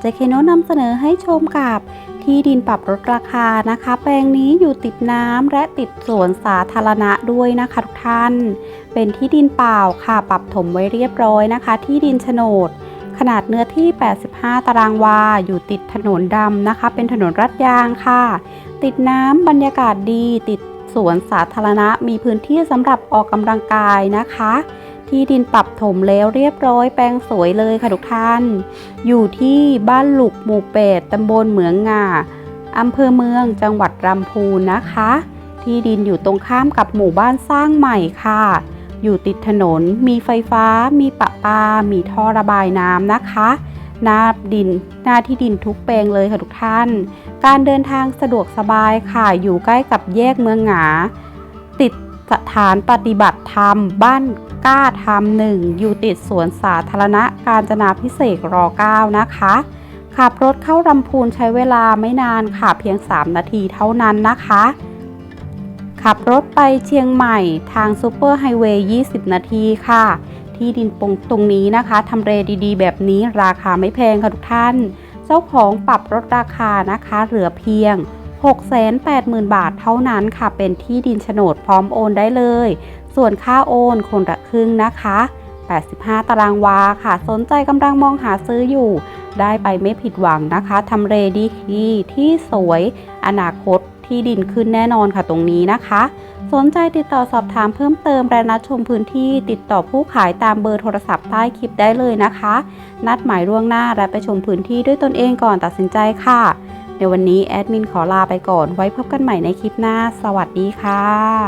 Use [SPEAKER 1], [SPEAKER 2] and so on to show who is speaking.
[SPEAKER 1] เจเคโนนำเสนอให้ชมกับที่ดินปรับลดราคานะคะ แปลงนี้อยู่ติดน้ำและติดสวนสาธารณะด้วยนะคะทุกท่าน เป็นที่ดินเปล่าค่ะปรับถมไว้เรียบร้อยนะคะ ที่ดินโฉนด ขนาดเนื้อที่ 85 ตารางวา อยู่ติดถนนดำนะคะ เป็นถนนรัดยางค่ะ ติดน้ำบรรยากาศดี ติดสวนสาธารณะ มีพื้นที่สำหรับออกกำลังกายนะคะ ที่ดินปรับถมแล้วเรียบร้อยแปลงสวยเลยค่ะทุกท่าน อยู่ที่บ้านหลุกหมู่เป็ดตำบลเหมืองงาอำเภอเมืองจังหวัดลำพูนนะคะ ที่ดินอยู่ตรงข้ามกับหมู่บ้านสร้างใหม่ค่ะ อยู่ติดถนน มีไฟฟ้า มีประปา มีท่อระบายน้ำนะคะ หน้าดินหน้าที่ดินทุกแปลงเลยค่ะทุกท่าน การเดินทางสะดวกสบายค่ะ อยู่ใกล้กับแยกเมืองหงา ติดสถานปฏิบัติธรรมบ้าน ก้าธรรมหนึ่งอยู่ติดสวนสาธารณะการจนาพิเศษกร9นะคะ ขับรถเข้าลำพูนใช้เวลาไม่นานค่ะเพียง 3 นาทีเท่านั้นนะคะ ขับรถไปเชียงใหม่ทางซูเปอร์ไฮเวย์ 20 นาทีค่ะ ที่ดินปงตรงนี้นะคะทำเลดีๆ แบบนี้ราคาไม่แพงค่ะทุกท่าน เจ้าของปรับลดราคานะคะ เหลือเพียง680,000 บาทเท่านั้นค่ะ เป็นที่ดินโฉนดพร้อมโอนได้เลย ส่วนค่าโอนคนละครึ่งนะคะ 85 ตารางวาค่ะ สนใจกำลังมองหาซื้ออยู่ ได้ไปไม่ผิดหวังนะคะทำเลดีที่ที่สวย อนาคตที่ดินขึ้นแน่นอนค่ะตรงนี้นะคะ สนใจติดต่อสอบถามเพิ่มเติมและนัดชมพื้นที่ติดต่อผู้ขายตามเบอร์โทรศัพท์ใต้คลิปได้เลยนะคะ นัดหมายล่วงหน้าและไปชมพื้นที่ด้วยตนเองก่อนตัดสินใจค่ะในวันนี้แอดมินขอลาไปก่อน ไว้พบกันใหม่ในคลิปหน้า สวัสดีค่ะ